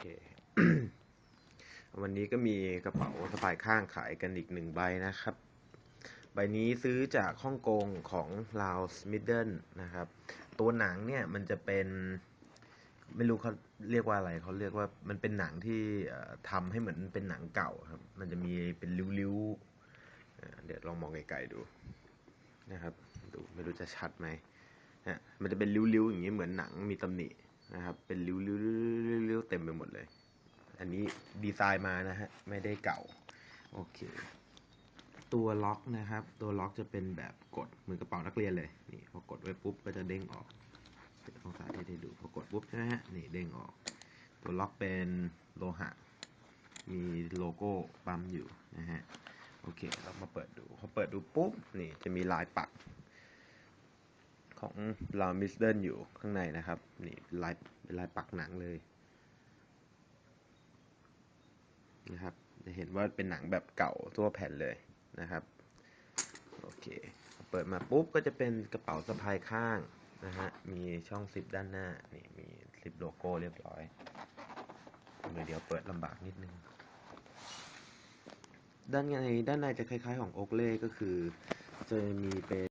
เค วันนี้ก็มีกระเป๋าสะพายข้างขายกันอีกหนึ่งใบนะครับ ใบนี้ซื้อจากฮ่องกงของลาวสมิดเดิลนะครับ ตัวหนังเนี่ยมันจะเป็นไม่รู้เขาเรียกว่าอะไรเขาเรียกว่ามันเป็นหนังที่เอ่อทำให้เหมือนเป็นหนังเก่าครับ มันจะมีเป็นริ้วๆเดี๋ยวลองมองไกลๆดูนะครับดูไม่รู้จะชัดไหมฮะมันจะเป็นริ้วๆอย่างนี้เหมือนหนังมีตำหนินะครับ เป็นริ้วๆๆๆๆเต็มไปหมดเลย อันนี้ ดีไซน์มานะฮะ ไม่ได้เก่า โอเค ตัวล็อกนะครับ ตัวล็อกจะเป็นแบบกดเหมือนกระเป๋านักเรียนเลย นี่พอกดไว้ปุ๊บก็จะเด้งออกเดี๋ยวลองสาธิตให้ดูพอกดปุ๊บใช่ไหมฮะ นี่เด้งออก ตัวล็อกเป็นโลหะ มีโลโก้ปั๊มอยู่นะฮะ โอเค เรามาเปิดดู พอเปิดดูปุ๊บ นี่จะมีลายปักของลามิสเดิลอยู่ข้างในนะครับ นี่ลายเป็นลายปักหนังเลย นะครับ จะเห็นว่าเป็นหนังแบบเก่าทั่วแผ่นเลยนะครับ โอเค เปิดมาปุ๊บก็จะเป็นกระเป๋าสะพายข้างนะฮะ มีช่องซิปด้านหน้า นี่มีซิปโลโก้เรียบร้อยเดี๋ยวเดียวเปิดลำบากนิดนึง ด้านในด้านในจะคล้ายๆของโอกเล่ก็คือจะมีเป็น